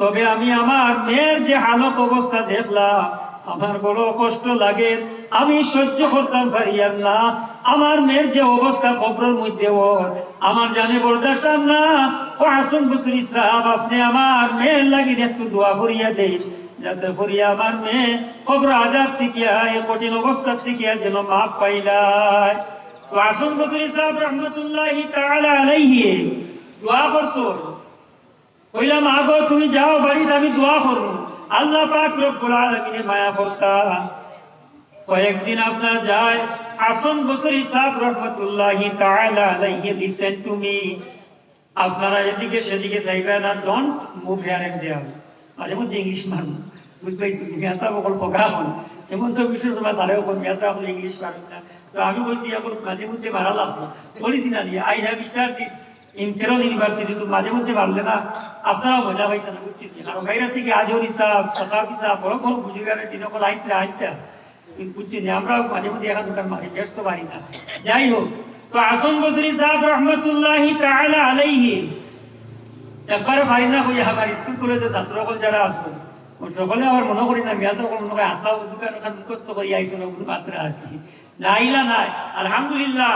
তবে আমি আমার মেয়ের যে হালত অবস্থা দেখলাম, আমার বড় কষ্ট লাগে। আমি সহ্য করতাম পারিয়ার না। আমার মেয়ের যে অবস্থা খবরের মধ্যে ওর আমার জানে বরদাস্ত না। ও হাসন বসরি সাহেব, আপনি আমার মেয়ের লাগি একটু দোয়া করিয়া দেন, যাতে করিয়া আমার মেয়ে খবর আজাব থেকে এই কঠিন অবস্থার থেকে যেন মাপ পাইলাই তো হাসন বসরি সাহেব রহমতুল্লাহ তাআলা আলাইহি, দোয়া করছ? কইলাম, আগো, তুমি যাও বাড়িতে, আমি দোয়া করব। আল্লাহ পাক রব্বুল আলামিনে মায়া করতা। কয়েকদিন আপনার যায় হাসান বসরি সাহেব রহমতুল্লাহি তাআলা আলাইহি লিসেন টু মি আপনারা এদিকে সেদিকে চাইবেন না don't move here and there মাঝে মধ্যে ইংলিশ মান বুঝ পাইছি মিয়াসা অকল পগা হল এমন তো বিষয় তোমার সারে অকল মিয়াসা অকল ইংলিশ পারেন না। তো আমি বলছি, এখন মাঝে মধ্যে মারা লাগবো। বলেছি না, I have started in Kerala university তো মাঝে মধ্যে পারলে না আপনারা মজা পাইতেন থেকে আজর হিসাব সকাল হিসাব বড় বড় বুঝিগারে আইতে আইতে বুঝছি না আমরা মাঝে মধ্যে মারি ব্যস্ত পারি না। যাই হোক, তো আসন বসরি সাহেব রহমতুল্লাহি আলাইহি। একবারে পারি না আমার স্কুল যারা আসুন সকলে আমার মনে করি না, মিয়া সকল মনে করে আসা দোকান মুখস্থ করি আইসো না মাত্রা আর কি। নাইলা নাই আলহামদুলিল্লাহ।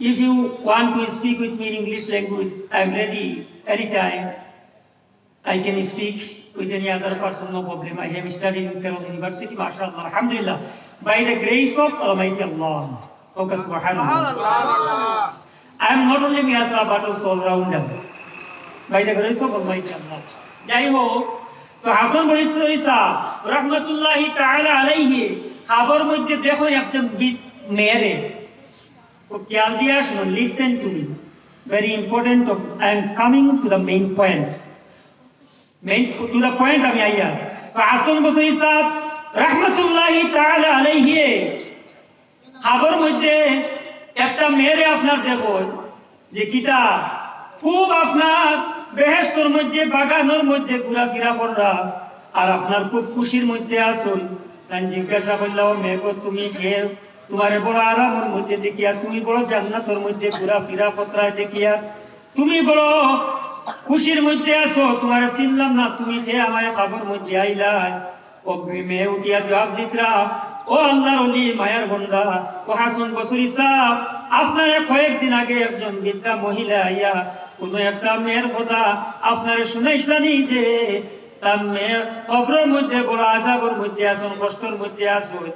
If you want to speak with me in English language, I'm ready anytime. I can speak with any other person, no problem. I have studied in Kerala University, mashallah, alhamdulillah. By the grace of Almighty Allah. Okay, subhanallah. I am not only Miyasa, but also all-rounder. By the grace of Almighty Allah. যাই হোক তো হাসান বরিশ্বরী সাহ রহমতুল্লাহি তাআলা আলাইহি খাবার মধ্যে দেখো একদম মেয়েরে তো খেয়াল দিয়ে আসুন listen to me very important I am coming to the main point main to the point আমি আইয়া তো আসল বসরি সাহেব রহমতুল্লাহি তাআলা আলাইহি খাবার মধ্যে একটা মেয়েরে আপনার দেখুন যে কিতা খুব আপনার বেহেস্তর মধ্যে বাগানের মধ্যে ঘোরাফেরা কররা আর আপনার খুব খুশির মধ্যে আসুন তাই জিজ্ঞাসা করলাম মেয়েকে তুমি কে তোমার বড় আরামের মধ্যে দেখিয়া, তুমি বড় জান্নাতের মধ্যে ঘোরাফেরা পত্রায় দেখিয়া, তুমি বড় খুশির মধ্যে আসো তোমার চিনলাম না, তুমি সে আমার খাবার মধ্যে আইলাই। ও মেয়ে উঠিয়া জবাব দিতরা, ও আল্লাহর অলি ও হাসন বসুরি সাহ আপনার কয়েকদিন আগে একজন বৃদ্ধা মহিলা আইয়া, কোন একটা মেয়ের কথা আপনারে শুনাইছিলানি যে, তার মেয়ের কবরের মধ্যে বড় আজাবের মধ্যে আসুন কষ্টের মধ্যে আসুন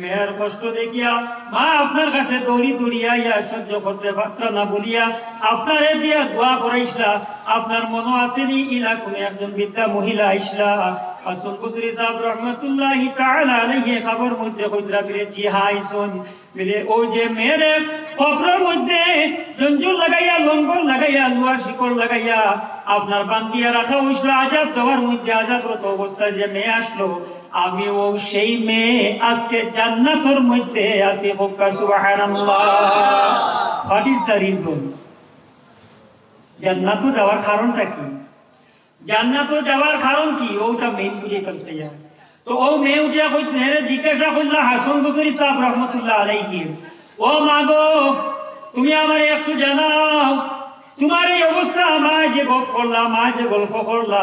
মেয়ের কষ্ট দেখিয়া, মা আপনার কাছে দৌড়ি দৌড়িয়া ইয়া সহ্য করতে পারত না বলিয়া, আপনারে দিয়া দোয়া করাইছিলা আপনার মনে আসেনি, ইলা কোন একজন বিদ্যা মহিলা আইসলা। আসল কুসরি সাহেব রহমতুল্লাহ তাআলা আলাইহি খবর মধ্যে কইতরা, বিরে জি হাইছুন বিলে ও যে মেরে কবরের মধ্যে জঞ্জুর লাগাইয়া, লঙ্গর লাগাইয়া, লোহার শিকড় লাগাইয়া, আপনার বান্দিয়া রাখা হইছিল আজাব দেওয়ার মধ্যে আজাবরত অবস্থায় যে মেয়ে আসলো আমি ও সেই মেয়ে আজকে জান্নাতের মধ্যে আছি হোক্কা সুবহানাল্লাহ। হোয়াট ইজ দ্য রিজন জান্নাত যাওয়ার কারণটা কি? জান্নাত যাওয়ার কারণ কি? ওটা মেইন বুঝে ফেলতে যায় তো ও মেয়ে উঠিয়া কইতে হেরে জিজ্ঞাসা করলা হাসান বসরি সাহেব রহমতুল্লাহ আলাইহি। ও মাগো তুমি আমার একটু জানাও, তোমার এই অবস্থা আমার যে গল্প করলা, মা যে গল্প করলা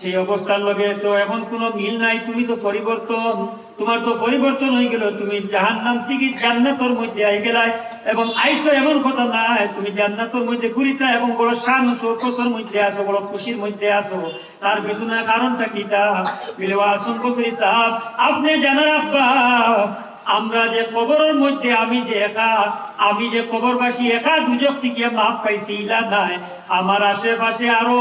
সেই অবস্থার লগে তো এখন কোনো মিল নাই, তুমি তো পরিবর্তন, তোমার তো পরিবর্তন হয়ে গেল, তুমি জাহান নাম থেকে জান্নাতর মধ্যে আই গেলাই, এবং আইসো এমন কথা নাই, তুমি জান্নাতর মধ্যে ঘুরিতা এবং বড় শান সৌকতর মধ্যে আসো বড় খুশির মধ্যে আসো তার পেছনে কারণটা কি তা? বলে আসুন বসরি সাহেব, আপনি জানার আব্বা আমরা যে কবরের মধ্যে আমি যে একা, আমি যে কবরবাসী একা দুজক থেকে মাপ পাইছি, ইলা নাই। আমার আশেপাশে আরও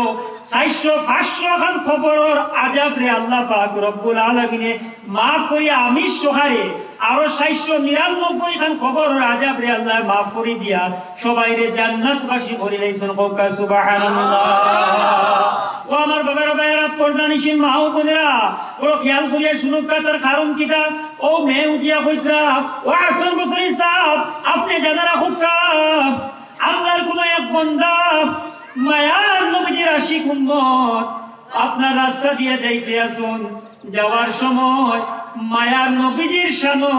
চারশো, পাঁচশো খান খবরের আজাব রে আল্লাহ পাক রব্বুল আলমিনে মাফ করিয়া আমি সহারে আরও চারশো নিরানব্বই খান খবরের আজাব রে আল্লাহ মাফ করে দিয়া সবাই রে জান্নাতবাসী করে দিয়েছেন। কৌকা সুবহানাল্লাহ। আমার বাবার ভাইয়েরা পর্দা নিশিন মা ও খেয়াল করিয়া শুনুক তার কারণ কিটা ও মেয়ে উঠিয়া কইসরা ও আসল বসরি সাহেব, আপনি জানা রাখুক আল্লাহর কোন এক বন্দা মায়ার নবীজির আশিক উম্মত। আপনার রাস্তা দিয়ে যাইতে আসুন, যাওয়ার সময় মায়ার নবীজির শানো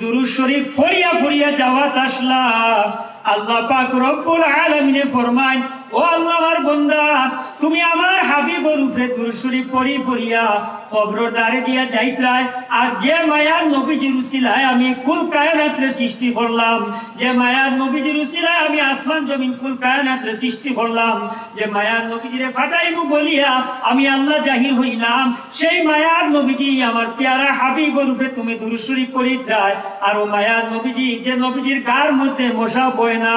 দুরু শরীফ ফরিয়া ফরিয়া যাওয়া তাসলা আল্লাহ পাক রব্বুল আলামিনে ফরমায়, ও আল্লাহ আমার বন্দা তুমি আমার হাবিবর উপরে দুরুশরী পড়ি পড়িয়া কবর দ্বারে দিয়া যাইতাই। আর যে মায়ার নবীজির উসিলায় আমি কুল কায়নাত্রে সৃষ্টি করলাম, যে মায়ার নবীজির উসিলায় আমি আসমান জমিন কুল কায়নাত্রে সৃষ্টি করলাম, যে মায়ার নবীজিরে ফাটাইবু বলিয়া আমি আল্লাহ জাহির হইলাম, সেই মায়ার নবীজি আমার পেয়ারা হাবিবর উপরে তুমি দুরুশরী পড়ি যায় আর ও মায়ার নবীজি যে নবীজির গার মধ্যে মশা বয় না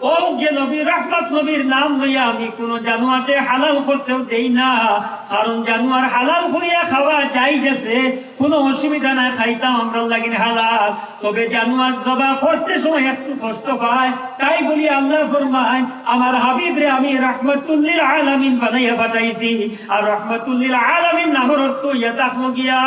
ও যে নবী, রহমত নবীর নাম লইয়া আমি কোন জানুয়াতে হালাল করতেও দেই না। কারণ জানুয়ার হালাল করিয়া খাওয়া যাই গেছে, কোনো অসুবিধা নাই, খাইতাম আমরা লাগিন হালাল। তবে জানুয়ার জবা করতে সময় একটু কষ্ট পায়, তাই বলি আল্লাহ ফরমায়, আমার হাবিব রে আমি রহমতুল্লিল আলামিন বানাইয়া পাঠাইছি। আর রহমতুল্লিল আলামিন নামের অর্থ ইয়া তাকমো গিয়া,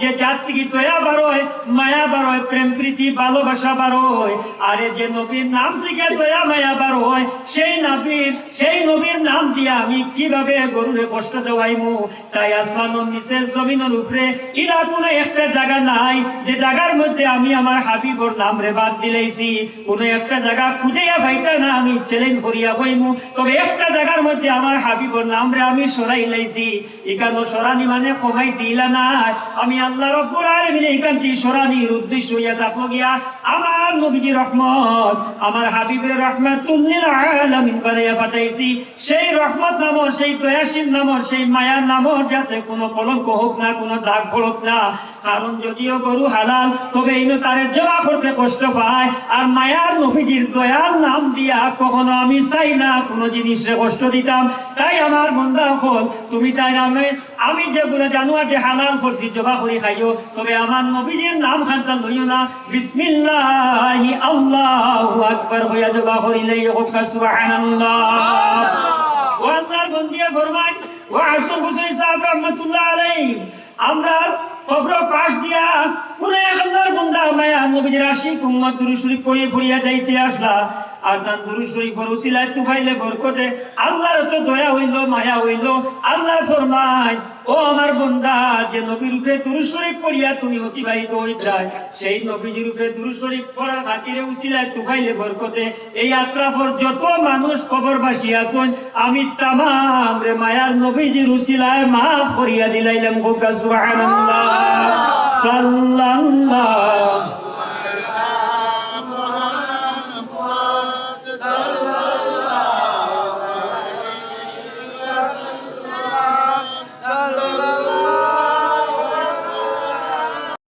যে যার থেকে দয়া বারোয়, মায়া বারোয়, প্রেম প্রীতি, ভালোবাসা বারোয়। আরে যে নবীর নাম থেকে দয়া মায়া বারোয় সেই নবীর সেই নবীর নাম দিয়া আমি কীভাবে গরুরে কষ্ট দেওয়াইমু? তাই আসমানের নিচের জমিনের উপরে ইলা কোনো একটা জায়গা নাই। যে জায়গার মধ্যে আমি আমার হাবিবর নাম রে বাদ একটা জায়গা না আমি চ্যালেঞ্জ করিয়া হইমু তবে একটা জায়গার মধ্যে আমার হাবিবর নাম রে আমি সরাই লাইছি। এখানে সরানি মানে কমাইছি, ইলা নাই। আমি আল্লাহ রব্বুল আলামিন থেকে সরানির উদ্দেশ্য হইয়া গিয়া। আমার নবীজি রহমত, আমার হাবিবের পাঠাইছি। সেই রহমত নাম, সেই দয়াশীল নাম, সেই মায়ার নাম, যাতে কোনো কলঙ্ক হোক না, কোনো দাগ ফলক না। কারণ যদিও গরু হালাল তবে এই তারে জমা করতে কষ্ট পায়। আর মায়ার নবীজির দয়াল নাম দিয়া কখনো আমি চাই না কোনো জিনিসে কষ্ট দিতাম। তাই আমার মন্দা হল তুমি তাই নামে আমি যেগুলো জানুয়ারে হালাল করছি জবা করি খাইও। তবে আমার নবীজির নাম খানটা লইও না। বিসমিল্লাহি আল্লাহু আকবার হইয়া জবা করিলেই হোক ও আল্লাহর বন্দিয়া ফরমায় ও আসল হুসাইন সাহেব রহমতুল্লাহ আলাইহি আমরা কবর পাশ দিয়া পুরো আল্লাহর বন্দা মায়া নবীজির আশিক উম্মত দুরুশরী শরীফ পড়িয়ে পড়িয়া যাইতে আসলা। আর তার দুরূদ শরীফ উসিলায় তুফাইলে বরকতে আল্লাহর তো দয়া হইল, মায়া হইল, আল্লাহ ফরমায়। ও আমার বন্দা যে নবীর রূপে দুরুশরীফ শরীফ পড়িয়া তুমি অতিবাহিত হয়ে যায় সেই নবীজির রূপে দুরুশরীফ শরীফ পড়ার খাতিরে উচিলায় তুফাইলে বরকতে এই আত্রাফর যত মানুষ কবরবাসী আসুন আমি তামাম রে মায়ার নবীজির উচিলায় মাফ করিয়া দিলাইলাম গোকা সুবহানাল্লাহ। সাল্লাল্লাহু।